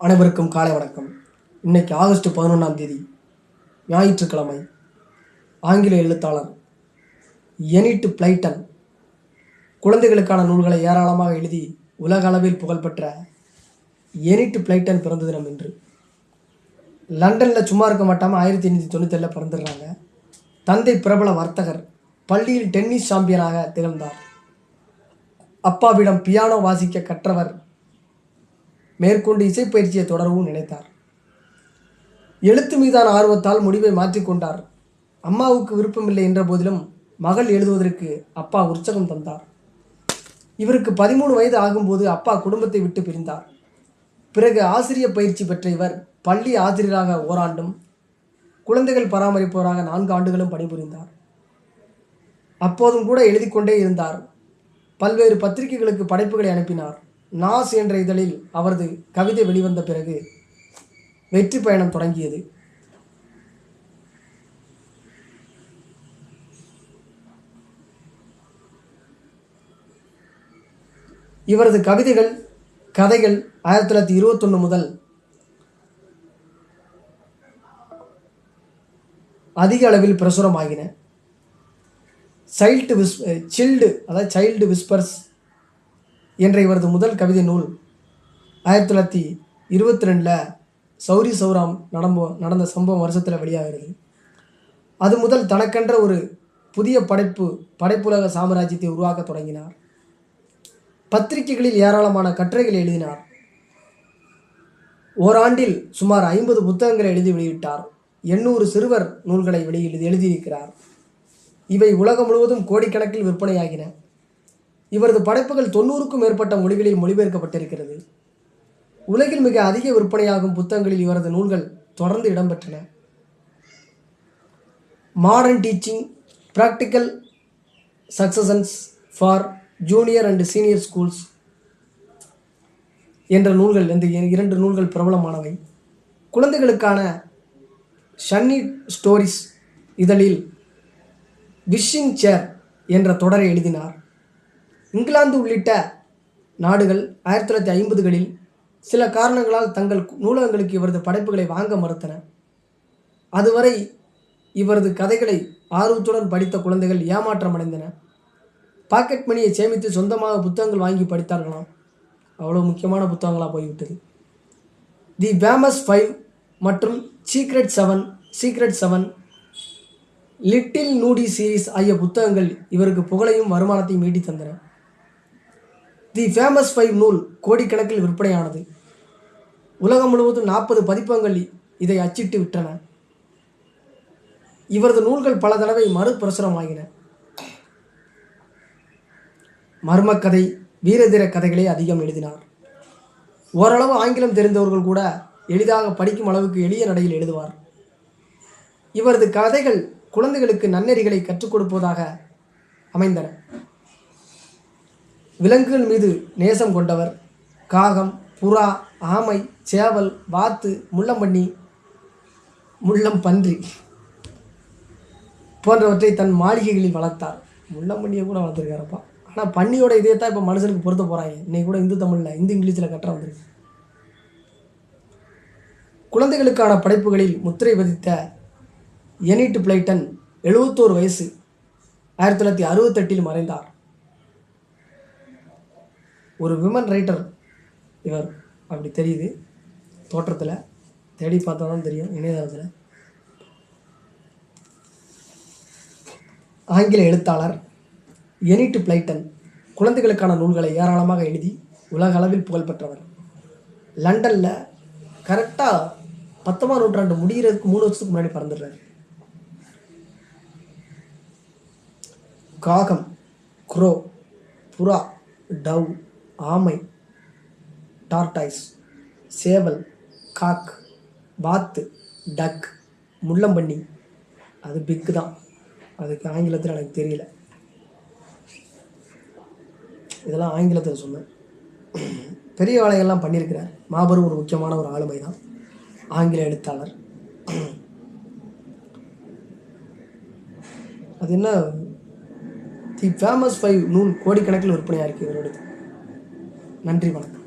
அனைவருக்கும் காலை வணக்கம். இன்னைக்கு ஆகஸ்ட் பதினொன்றாம் தேதி ஞாயிற்றுக்கிழமை ஆங்கில எழுத்தாளர் எனிட் பிளைட்டன் குழந்தைகளுக்கான நூல்களை ஏராளமாக எழுதி உலக அளவில் புகழ்பெற்ற எனிட் பிளைட்டன் பிறந்த தினம் இன்று. லண்டனில் சும்மா இருக்க மாட்டாமல் ஆயிரத்தி எண்ணூற்றி தொண்ணூத்தேழில் பிறந்துடுறாங்க. தந்தை பிரபல வர்த்தகர் பள்ளியில் டென்னிஸ் சாம்பியனாக திகழ்ந்தார். அப்பாவிடம் பியானோ வாசிக்க கற்றவர் மேற்கொண்டு இசைப்பயிற்சியை தொடரவும் நினைத்தார். எழுத்து மீதான ஆர்வத்தால் முடிவை மாற்றிக்கொண்டார் அம்மாவுக்கு விருப்பமில்லை என்ற போதிலும் மகள் எழுதுவதற்கு அப்பா உற்சாகம் தந்தார். இவருக்கு பதிமூணு வயது ஆகும்போது அப்பா குடும்பத்தை விட்டு பிரிந்தார். பிறகு ஆசிரிய பயிற்சி பெற்ற இவர் பள்ளி ஆசிரியராக ஓராண்டும் குழந்தைகள் பராமரிப்பவராக நான்கு ஆண்டுகளும் பணிபுரிந்தார். அப்போதும் கூட எழுதி கொண்டே இருந்தார். பல்வேறு பத்திரிகைகளுக்கு படைப்புகளை அனுப்பினார். நாஸ் என்ற இதழில் அவரது கவிதை வெளிவந்த பிறகு வெற்றி பயணம் தொடங்கியது. இவரது கவிதைகள் கதைகள் ஆயிரத்தி தொள்ளாயிரத்தி இருபத்தொன்று முதல் அதிக அளவில் பிரசுரமாகின. சைல்டு விஸ் சில்டு அதாவது சைல்டு விஸ்பர்ஸ் என்ற இவரது முதல் கவிதை நூல் ஆயிரத்தி தொள்ளாயிரத்தி இருபத்தி ரெண்டில் சௌரி சௌராம் நடம்போ நடந்த சம்பவம் வருஷத்தில் வெளியாகிறது. அது முதல் தனக்கென்ற ஒரு புதிய படைப்பு படைப்புலக சாம்ராஜ்யத்தை உருவாக்க தொடங்கினார். பத்திரிகைகளில் ஏராளமான கட்டுரைகளை எழுதினார். ஓராண்டில் சுமார் ஐம்பது புத்தகங்களை எழுதி வெளியிட்டார். எண்ணூறு சிறுவர் நூல்களை வெளியில் எழுதியிருக்கிறார். இவை உலகம் முழுவதும் கோடிக்கணக்கில் விற்பனையாகின. இவரது படைப்புகள் தொண்ணூறுக்கும் மேற்பட்ட மொழிகளில் மொழிபெயர்க்கப்பட்டிருக்கிறது. உலகில் மிக அதிக விற்பனையாகும் புத்தகங்களில் இவரது நூல்கள் தொடர்ந்து இடம்பெற்றன. Modern teaching practical suggestions for junior and senior schools என்ற நூல்கள் இந்த இரண்டு நூல்கள் பிரபலமானவை. குழந்தைகளுக்கான ஷன்னி ஸ்டோரிஸ் இதழில் விஷிங் சேர் என்ற தொடரை எழுதினார். இங்கிலாந்து உள்ளிட்ட நாடுகள் ஆயிரத்தி தொள்ளாயிரத்தி ஐம்பதுகளில் சில காரணங்களால் தங்கள் நூலகங்களுக்கு இவரது படைப்புகளை வாங்க மறுத்தன. அதுவரை இவரது கதைகளை ஆர்வத்துடன் படித்த குழந்தைகள் ஏமாற்றம் அடைந்தன. பாக்கெட் மணியை சேமித்து சொந்தமாக புத்தகங்கள் வாங்கி படித்தார்களாம். அவ்வளோ முக்கியமான புத்தகங்களாக போய்விட்டது. தி ஃபேமஸ் ஃபைவ் மற்றும் secret seven secret seven little Noddy series ஆகிய புத்தகங்கள் இவருக்கு புகழையும் வருமானத்தையும் ஈட்டி தந்தன. தி ஃபேமஸ் ஃபைவ் நூல் கோடிக்கணக்கில் விற்பனையானது. உலகம் முழுவதும் நாற்பது பதிப்பங்கள் இதை அச்சிட்டு விட்டன. இவரது நூல்கள் பல தடவை மறுபிரசுரமாகின மர்மக்கதை வீரதீர கதைகளை அதிகம் எழுதினார். ஓரளவு ஆங்கிலம் தெரிந்தவர்கள் கூட எளிதாக படிக்கும் அளவுக்கு எளிய நடையில் எழுதுவார். இவரது கதைகள் குழந்தைகளுக்கு நன்னெறிகளை கற்றுக் கொடுப்பதாக அமைந்தன. விலங்குகள் மீது நேசம் கொண்டவர். காகம் புறா ஆமை சேவல் வாத்து முள்ளம்பன்னி முள்ளம் பன்றி போன்றவற்றை தன் மாளிகைகளில் வளர்த்தார். முள்ளம்பன்னியை கூட வளர்த்துருக்காரப்பா. ஆனால் பன்னியோட இதே தான் இப்போ மனுஷனுக்கு பொருத்த போகிறாங்க இன்னைக்கு கூட இந்து தமிழில் இந்து இங்கிலீஷில் கட்டுற வந்திருக்கு. குழந்தைகளுக்கான படைப்புகளில் முத்திரை பதித்த எனிட் பிளைட்டன் எழுபத்தோரு வயசு ஆயிரத்தி தொள்ளாயிரத்தி அறுபத்தெட்டில் மறைந்தார். ஒரு விமன் ரைட்டர் இவர் அப்படி தெரியுது. தோற்றத்தில் தேடி பார்த்தா தான் தெரியும் இணையதளத்தில். ஆங்கில எழுத்தாளர் எனிட்டு பிளைட்டன் குழந்தைகளுக்கான நூல்களை ஏராளமாக எழுதி உலக அளவில் புகழ்பெற்றவர் லண்டனில் கரெக்டாக பத்தொம்பது நூற்றாண்டு முடிகிறதுக்கு மூணு வருஷத்துக்கு முன்னாடி பிறந்துடுறாரு. காகம் குரோ புறா டவ் ஆமை டார்டாய்ஸ் சேவல் காக் பாத்து டக் முள்ளம்பன்னி அது பிக்கு தான். அதுக்கு ஆங்கிலத்தில் எனக்கு தெரியல. இதெல்லாம் ஆங்கிலத்தில் சொன்னேன். பெரிய வேலைகள்லாம் பண்ணியிருக்கிறார். மாபெரும் ஒரு முக்கியமான ஒரு ஆளுமை தான். ஆங்கில எழுத்தாளர். அது என்ன? தி ஃபேமஸ் ஃபைவ் நூல் கோடிக்கணக்கில் விற்பனையாக இருக்குது இவரோடது நன்றி வணக்கம்.